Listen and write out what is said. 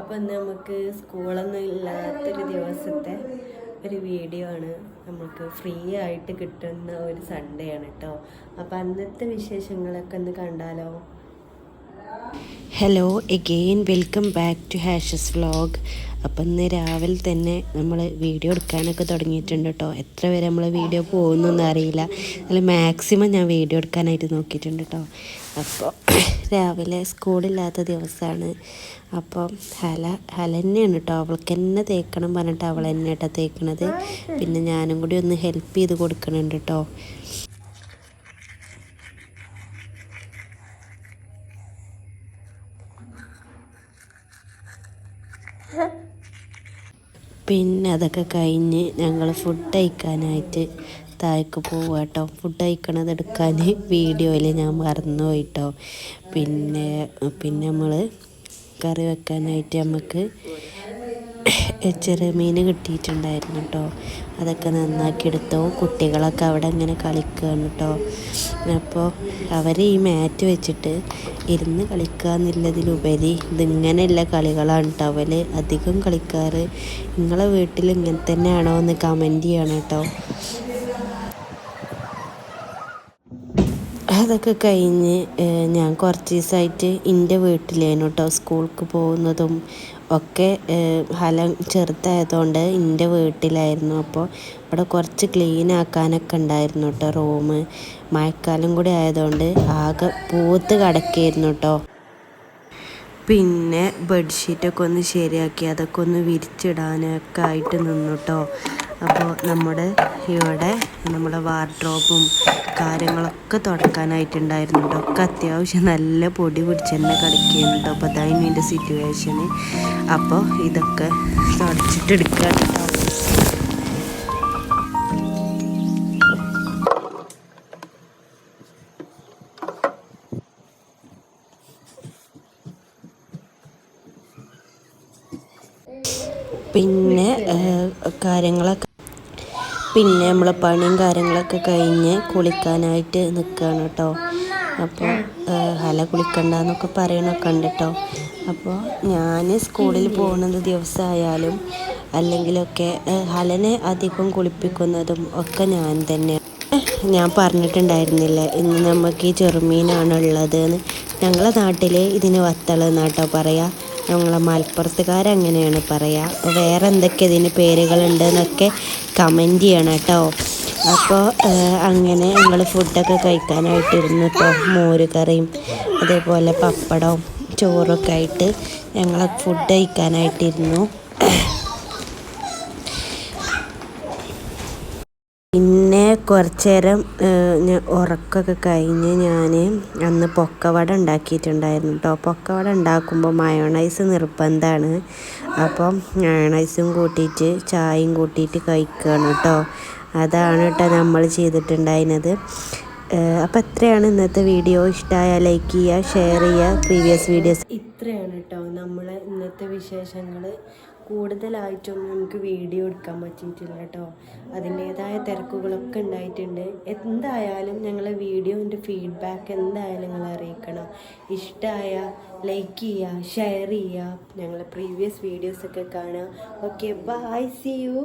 അപ്പോൾ ഇന്ന് നമുക്ക് സ്കൂളൊന്നും ഇല്ലാത്തൊരു ദിവസത്തെ ഒരു വീഡിയോ ആണ് നമുക്ക് ഫ്രീ ആയിട്ട് കിട്ടുന്ന ഒരു സൺഡേ ആണ് കേട്ടോ അപ്പോൾ അന്നത്തെ വിശേഷങ്ങളൊക്കെ ഒന്ന് കണ്ടാലോ? Hello again welcome back to Hashas vlog അപ്പം ഇന്ന് രാവിലെ തന്നെ നമ്മൾ വീഡിയോ എടുക്കാനൊക്കെ തുടങ്ങിയിട്ടുണ്ട് കേട്ടോ എത്ര വരെ നമ്മൾ വീഡിയോ പോകുന്നൊന്നും അറിയില്ല. അതിൽ മാക്സിമം ഞാൻ വീഡിയോ എടുക്കാനായിട്ട് നോക്കിയിട്ടുണ്ട് കേട്ടോ അപ്പോൾ രാവിലെ സ്കൂളില്ലാത്ത ദിവസമാണ് അപ്പോൾ ഹല ഹല തന്നെയാണ് കേട്ടോ അവൾക്ക് തന്നെ തേക്കണം പറഞ്ഞിട്ട് അവൾ തന്നെ കേട്ടോ തേക്കണത്. പിന്നെ ഞാനും കൂടി ഒന്ന് ഹെൽപ്പ് ചെയ്ത് കൊടുക്കണുണ്ട് കേട്ടോ പിന്നെ അതൊക്കെ കഴിഞ്ഞ് ഞങ്ങൾ ഫുഡ് കഴിക്കാനായിട്ട് താഴേക്ക് പോവുക കേട്ടോ ഫുഡ് കഴിക്കണത് എടുക്കാൻ വീഡിയോയിൽ ഞാൻ മറന്നു പോയിട്ടോ പിന്നെ പിന്നെ നമ്മൾ കറി വെക്കാനായിട്ട് നമുക്ക് ചെറിയ മീൻ കിട്ടിയിട്ടുണ്ടായിരുന്നു കേട്ടോ അതൊക്കെ നന്നാക്കി എടുത്തു. കുട്ടികളൊക്കെ അവിടെ ഇങ്ങനെ കളിക്കുകയാണ് കേട്ടോ അപ്പോൾ അവർ ഈ മാറ്റ് വെച്ചിട്ട് ഇരുന്ന് കളിക്കുക എന്നുള്ളതിലുപരി ഇതിങ്ങനെയുള്ള കളികളാണ് കേട്ടോ അവർ അധികം കളിക്കാറ്. നിങ്ങളെ വീട്ടിൽ ഇങ്ങനെ തന്നെയാണോ എന്ന് കമന്റ് ചെയ്യണം കേട്ടോ അതൊക്കെ കഴിഞ്ഞ് ഞാൻ കുറച്ച് ദിവസമായിട്ട് എന്റെ വീട്ടിലേനു കേട്ടോ സ്കൂൾക്ക് പോകുന്നതും ഒക്കെ ഫലം ചെറുതായതുകൊണ്ട് എന്റെ വീട്ടിലായിരുന്നു. അപ്പോൾ ഇവിടെ കുറച്ച് ക്ലീൻ ആക്കാനൊക്കെ ഉണ്ടായിരുന്നു കേട്ടോ റൂം മഴക്കാലം കൂടി ആയതുകൊണ്ട് ആകെ പൂത്ത് കിടക്കായിരുന്നു കേട്ടോ പിന്നെ ബെഡ്ഷീറ്റൊക്കെ ഒന്ന് ശരിയാക്കി അതൊക്കെ ഒന്ന് വിരിച്ചിടാനൊക്കെ ആയിട്ട് നിന്നു കേട്ടോ അപ്പോൾ നമ്മുടെ ഇവിടെ നമ്മുടെ വാർഡ്രോബും കാര്യങ്ങളൊക്കെ തുടക്കാനായിട്ടുണ്ടായിരുന്നു കേട്ടോ ഒക്കെ അത്യാവശ്യം നല്ല പൊടി പിടിച്ച് തന്നെ കളിക്കുന്നു കേട്ടോ അപ്പോൾ അതായിരുന്നു എന്റെ സിറ്റുവേഷന് അപ്പോൾ ഇതൊക്കെ തുടച്ചിട്ടെടുക്കുക കേട്ടോ പിന്നെ കാര്യങ്ങളൊക്കെ പിന്നെ നമ്മൾ പണിയും കാര്യങ്ങളൊക്കെ കഴിഞ്ഞ് കുളിക്കാനായിട്ട് നിൽക്കുകയാണ് കേട്ടോ അപ്പോൾ ഹല കുളിക്കണ്ടെന്നൊക്കെ പറയണൊക്കെ ഉണ്ട് കേട്ടോ അപ്പോൾ ഞാൻ സ്കൂളിൽ പോകുന്നത് ദിവസമായാലും അല്ലെങ്കിലൊക്കെ ഹലനെ അധികം കുളിപ്പിക്കുന്നതും ഒക്കെ ഞാൻ തന്നെയാണ്. ഞാൻ പറഞ്ഞിട്ടുണ്ടായിരുന്നില്ല ഇന്ന് നമുക്ക് ഈ ചെറുമീനാണ് എന്ന് ഞങ്ങളെ നാട്ടിൽ ഇതിന് വത്തൾ എന്നാട്ടോ ഞങ്ങളെ മലപ്പുറത്തുകാരങ്ങനെയാണ് പറയുക അപ്പോൾ വേറെ എന്തൊക്കെ ഇതിന് പേരുകളുണ്ട് എന്നൊക്കെ കമന്റ് ചെയ്യണം കേട്ടോ. അപ്പോൾ അങ്ങനെ ഞങ്ങൾ ഫുഡൊക്കെ കഴിക്കാനായിട്ടിരുന്നു കേട്ടോ മോര് കറിയും അതേപോലെ പപ്പടവും ചോറൊക്കെ ആയിട്ട് ഞങ്ങൾ ഫുഡ് കഴിക്കാനായിട്ടിരുന്നു പിന്നെ കുറച്ച് നേരം ഉറക്കമൊക്കെ കഴിഞ്ഞ് ഞാൻ അന്ന് പൊക്കവട ഉണ്ടാക്കിയിട്ടുണ്ടായിരുന്നു കേട്ടോ പൊക്കവട ഉണ്ടാക്കുമ്പോൾ മയോണൈസ് നിർബന്ധമാണ് അപ്പം മയോണൈസും കൂട്ടിയിട്ട് ചായയും കൂട്ടിയിട്ട് കഴിക്കുകയാണ് കേട്ടോ അതാണ് കേട്ടോ നമ്മൾ ചെയ്തിട്ടുണ്ടായിരുന്നത്. അപ്പോൾ എത്രയാണ് ഇന്നത്തെ വീഡിയോ. ഇഷ്ടമായ ലൈക്ക് ചെയ്യുക ഷെയർ ചെയ്യുക പ്രീവിയസ് വീഡിയോസ്. ഇത്രയാണ് കേട്ടോ നമ്മളെ ഇന്നത്തെ വിശേഷങ്ങൾ കൂടുതലായിട്ടൊന്നും നമുക്ക് വീഡിയോ എടുക്കാൻ പറ്റിയിട്ടില്ല കേട്ടോ. അതിന്റേതായ തിരക്കുകളൊക്കെ ഉണ്ടായിട്ടുണ്ട്. എന്തായാലും ഞങ്ങളെ വീഡിയോന്റെ ഫീഡ്ബാക്ക് എന്തായാലും നിങ്ങൾ അറിയിക്കണം. ഇഷ്ടമായ ലൈക്ക് ചെയ്യുക ഷെയർ ചെയ്യുക. ഞങ്ങളെ പ്രീവിയസ് വീഡിയോസൊക്കെ കാണുക. Okay bye C U